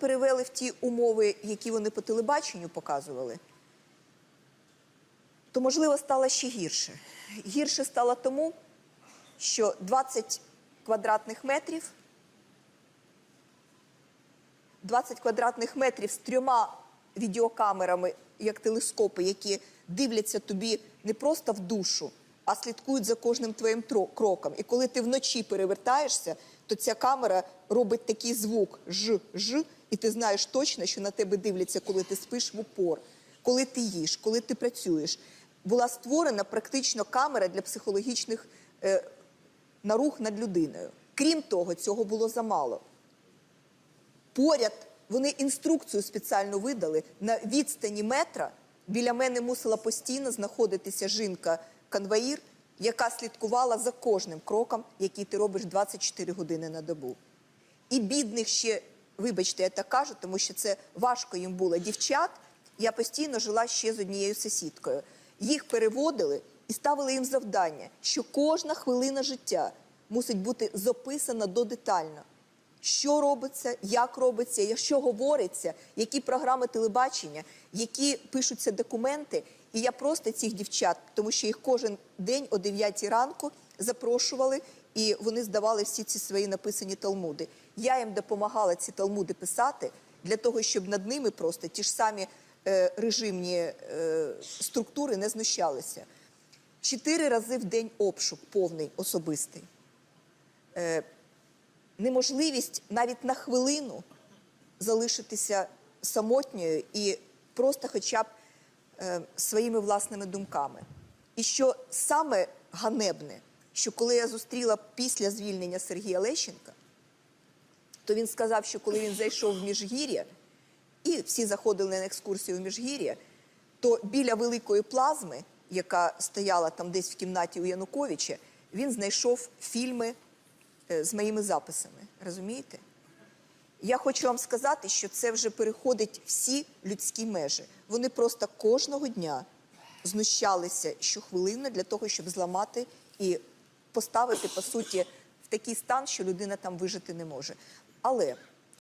перевели в ті умови, які вони по телебаченню показували, то можливо стало ще гірше. Гірше стало тому, що 20 квадратних метрів 20 квадратних метрів з трьома відеокамерами, як телескопи, які дивляться тобі не просто в душу, а слідкують за кожним твоїм кроком. І коли ти вночі перевертаєшся, то ця камера робить такий звук ж, ж, і ти знаєш точно, що на тебе дивляться, коли ти спиш в упор, коли ти їш, коли ти працюєш. Була створена практично камера для психологічних е, нарух над людиною. Крім того, цього було замало. Поряд вони інструкцію спеціально видали на відстані метра. Біля мене мусила постійно знаходитися жінка-конвоїр, яка слідкувала за кожним кроком, який ти робиш 24 години на добу. І бідних ще, вибачте, я так кажу, тому що це важко їм було. Дівчат, я постійно жила ще з однією сусідкою. Їх переводили і ставили їм завдання, що кожна хвилина життя мусить бути записана додетально. Що робиться, як робиться, що говориться, які програми телебачення, які пишуться документи. І я просто цих дівчат, тому що їх кожен день о 9 ранку запрошували, і вони здавали всі ці свої написані талмуди. Я їм допомагала ці талмуди писати для того, щоб над ними просто ті ж самі е, режимні е, структури не знущалися. Чотири рази в день обшук повний особистий. Е, неможливість навіть на хвилину залишитися самотньою і просто хоча б е, своїми власними думками. І що саме ганебне, що коли я зустріла після звільнення Сергія Лещенка, то він сказав, що коли він зайшов в Міжгір'я, і всі заходили на екскурсію в Міжгір'я, то біля великої плазми, яка стояла там десь в кімнаті у Януковича, він знайшов фільми з моїми записами. Розумієте? Я хочу вам сказати, що це вже переходить всі людські межі. Вони просто кожного дня знущалися щохвилини для того, щоб зламати і поставити, по суті, в такий стан, що людина там вижити не може. Але